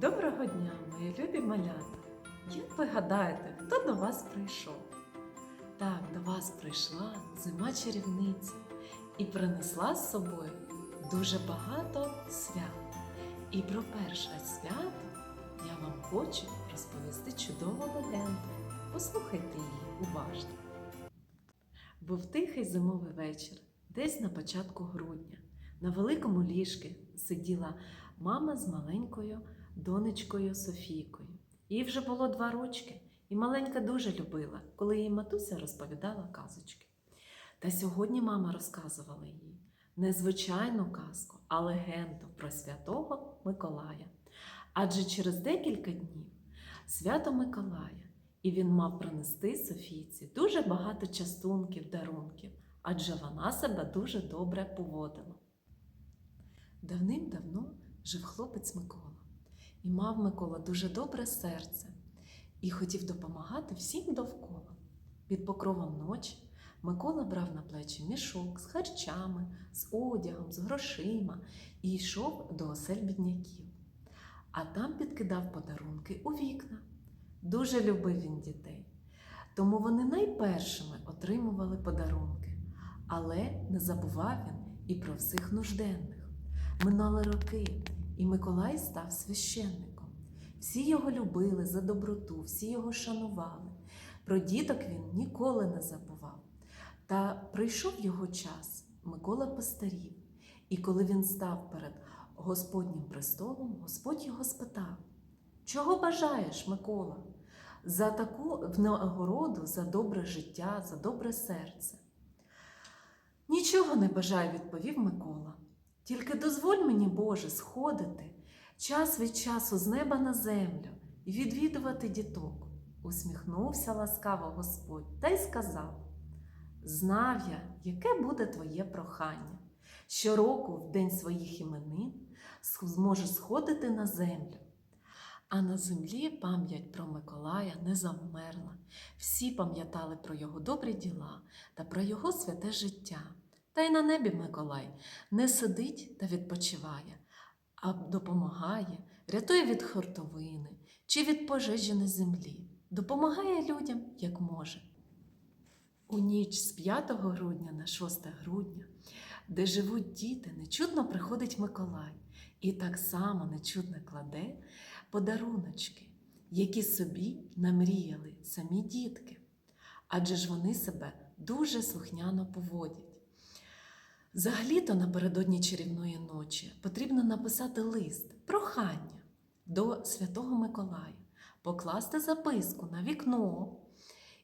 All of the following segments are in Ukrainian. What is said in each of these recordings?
Доброго дня, мої любі малята! Як ви гадаєте, хто до вас прийшов? Так, до вас прийшла зима чарівниця і принесла з собою дуже багато свят. І про перше свято я вам хочу розповісти чудову легенду. Послухайте її уважно. Був тихий зимовий вечір, десь на початку грудня. На великому ліжки сиділа мама з маленькою донечкою Софійкою. Їй вже було два рочки, і маленька дуже любила, коли їй матуся розповідала казочки. Та сьогодні мама розказувала їй не звичайну казку, а легенду про святого Миколая. Адже через декілька днів свято Миколая, і він мав принести Софійці дуже багато частунків, дарунків, адже вона себе дуже добре поводила. Давним-давно жив хлопець Микола. І мав Микола дуже добре серце і хотів допомагати всім довкола. Під покровом ночі Микола брав на плечі мішок з харчами, з одягом, з грошима і йшов до осель бідняків. А там підкидав подарунки у вікна. Дуже любив він дітей, тому вони найпершими отримували подарунки, але не забував він і про всіх нужденних. Минали роки, і Миколай став священником. Всі його любили за доброту, всі його шанували. Про діток він ніколи не забував. Та прийшов його час, Микола постарів, і коли він став перед Господнім престолом, Господь його спитав: Чого бажаєш, Микола? За таку нагороду, за добре життя, за добре серце. Нічого не бажаю, відповів Микола. Тільки дозволь мені, Боже, сходити час від часу з неба на землю і відвідувати діток. Усміхнувся ласкаво Господь та й сказав: Знав я, яке буде твоє прохання. Щороку, в день своїх іменин, зможеш сходити на землю. А на землі пам'ять про Миколая не завмерла. Всі пам'ятали про його добрі діла та про його святе життя. Та й на небі Миколай не сидить та відпочиває, а допомагає, рятує від хортовини чи від пожежі на землі, допомагає людям як може. У ніч з 5 грудня на 6 грудня, де живуть діти, нечутно приходить Миколай і так само нечутно кладе подаруночки, які собі намріяли самі дітки. Адже ж вони себе дуже слухняно поводять. Взагалі-то напередодні чарівної ночі потрібно написати лист, прохання до Святого Миколая, покласти записку на вікно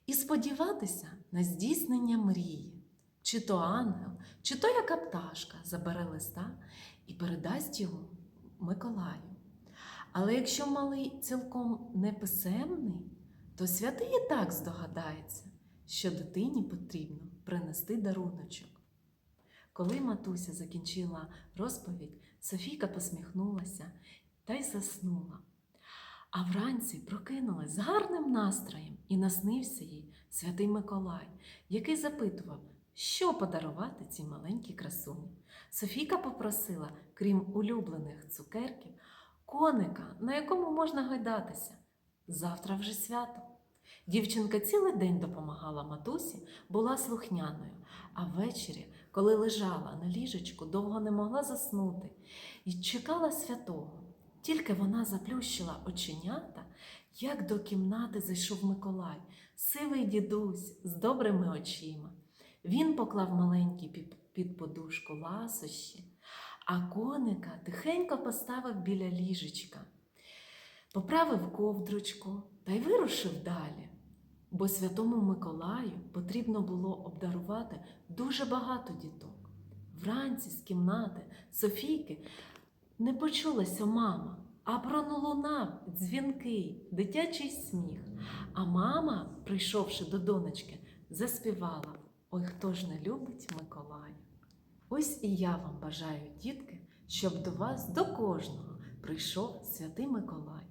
і сподіватися на здійснення мрії. Чи то ангел, чи то яка пташка забере листа і передасть його Миколаю. Але якщо малий цілком неписемний, то святий і так здогадається, що дитині потрібно принести даруночок. Коли матуся закінчила розповідь, Софійка посміхнулася та й заснула. А вранці прокинулась з гарним настроєм і наснився їй святий Миколай, який запитував, що подарувати цій маленькій красуні. Софійка попросила, крім улюблених цукерків, коника, на якому можна гайдатися. Завтра вже свято. Дівчинка цілий день допомагала матусі, була слухняною, а ввечері, коли лежала на ліжечку, довго не могла заснути і чекала святого. Тільки вона заплющила оченята, як до кімнати зайшов Миколай, сивий дідусь з добрими очима. Він поклав маленький під, подушку ласощі, а коника тихенько поставив біля ліжечка, поправив ковдрочку та й вирушив далі. Бо святому Миколаю потрібно було обдарувати дуже багато діток. Вранці з кімнати Софійки не почулася мама, а пролунав дзвінкий, дитячий сміх. А мама, прийшовши до донечки, заспівала: Ой, хто ж не любить Миколая. Ось і я вам бажаю, дітки, щоб до вас, до кожного, прийшов святий Миколай.